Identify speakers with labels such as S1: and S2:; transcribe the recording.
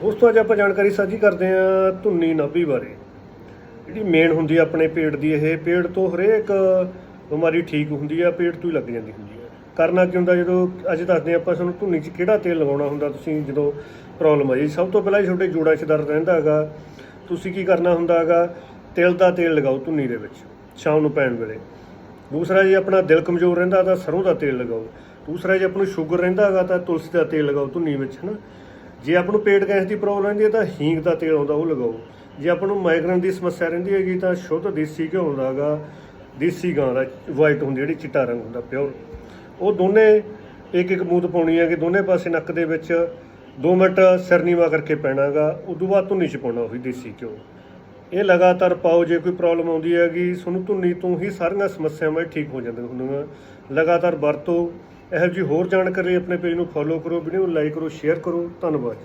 S1: ਦੋਸਤੋ ਅੱਜ ਆਪਾਂ ਜਾਣਕਾਰੀ ਸਾਂਝੀ ਕਰਦੇ ਹਾਂ ਧੁੰਨੀ ਨਾਭੀ ਬਾਰੇ। ਜਿਹੜੀ ਮੇਨ ਹੁੰਦੀ ਆ ਆਪਣੇ ਪੇਟ ਦੀ ਇਹ, ਪੇਟ ਤੋਂ ਹਰੇਕ ਬਿਮਾਰੀ ਠੀਕ ਹੁੰਦੀ ਆ, ਪੇਟ ਤੋਂ ਹੀ ਲੱਗ ਜਾਂਦੀ ਹੁੰਦੀ ਆ। ਕਰਨਾ ਕੀ ਹੁੰਦਾ, ਜਦੋਂ ਅੱਜ ਦੱਸਦੇ ਹਾਂ ਆਪਾਂ ਸਾਨੂੰ ਧੁੰਨੀ 'ਚ ਕਿਹੜਾ ਤੇਲ ਲਗਾਉਣਾ ਹੁੰਦਾ, ਤੁਸੀਂ ਜਦੋਂ ਪ੍ਰੋਬਲਮ ਆ ਜੀ, ਸਭ ਤੋਂ ਪਹਿਲਾਂ ਜੀ ਤੁਹਾਡੇ ਜੋੜਾਂ 'ਚ ਦਰਦ ਰਹਿੰਦਾ ਹੈਗਾ। ਤੁਸੀਂ ਕੀ ਕਰਨਾ ਹੁੰਦਾ ਹੈਗਾ, ਤਿਲ ਦਾ ਤੇਲ ਲਗਾਓ ਧੁੰਨੀ ਦੇ ਵਿੱਚ, ਸ਼ਾਮ ਨੂੰ ਪੈਣ ਵੇਲੇ। ਦੂਸਰਾ ਜੇ ਆਪਣਾ ਦਿਲ ਕਮਜ਼ੋਰ ਰਹਿੰਦਾ ਤਾਂ ਸਰੋਂ ਦਾ ਤੇਲ ਲਗਾਓ। ਦੂਸਰਾ ਜੇ ਆਪਾਂ ਨੂੰ ਸ਼ੂਗਰ ਰਹਿੰਦਾ ਹੈਗਾ ਤਾਂ ਤੁਲਸੀ ਦਾ ਤੇਲ ਲਗਾਓ ਧੁੰਨੀ ਵਿੱਚ, ਹਨਾ। ਜੇ ਆਪ ਨੂੰ ਪੇਟ ਗੈਸ ਦੀ ਪ੍ਰੋਬਲਮ ਰਹਿੰਦੀ ਹੈ ਤਾਂ ਹੀਂਗ ਦਾ ਤੇਲ ਆਉਂਦਾ, ਉਹ ਲਗਾਓ। ਜੇ ਆਪ ਨੂੰ ਮਾਈਗ੍ਰੇਨ ਦੀ ਸਮੱਸਿਆ ਰਹਿੰਦੀ ਹੈਗੀ ਤਾਂ ਸ਼ੁੱਧ ਦੇਸੀ ਘਿਓ ਹੁੰਦਾ ਹੈਗਾ, ਦੇਸੀ ਗਾਂ ਦਾ ਵਾਈਟ ਹੁੰਦੀ ਜਿਹੜੀ ਚਿੱਟਾ ਰੰਗ ਹੁੰਦਾ ਪਿਓਰ ਉਹ ਦੋਨੇ ਇੱਕ ਇੱਕ ਬੂੰਦ ਪਾਉਣੀ ਹੈ ਕਿ ਦੋਨੇ ਪਾਸੇ ਨੱਕ ਦੇ ਵਿੱਚ 2 ਮਿੰਟ ਸਿਰ ਨੀਵਾ ਕਰਕੇ ਪੈਣਾਗਾ ਉਦੋਂ ਬਾਅਦ ਧੁੰਨੀ ਚ ਪਾਉਣਾ ਉਹੀ ਦੇਸੀ ਘਿਓ। ਇਹ ਲਗਾਤਾਰ ਪਾਓ, ਜੇ ਕੋਈ ਪ੍ਰੋਬਲਮ ਆਉਂਦੀ ਹੈਗੀ ਤੁਹਾਨੂੰ ਧੁੰਨੀ ਤੋਂ ਹੀ ਸਾਰੀਆਂ ਸਮੱਸਿਆਵਾਂ ਠੀਕ ਹੋ ਜਾਂਦੀਆਂ ਹੁੰਦੀਆਂ। ਲਗਾਤਾਰ ਵਰਤੋ। ਇਹੋ ਜਿਹੀ ਹੋਰ ਜਾਣਕਾਰੀ ਆਪਣੇ ਪੇਜ ਨੂੰ ਫੋਲੋ ਕਰੋ ਵੀਡੀਓ ਨੂੰ ਲਾਈਕ ਕਰੋ ਸ਼ੇਅਰ ਕਰੋ। ਧੰਨਵਾਦ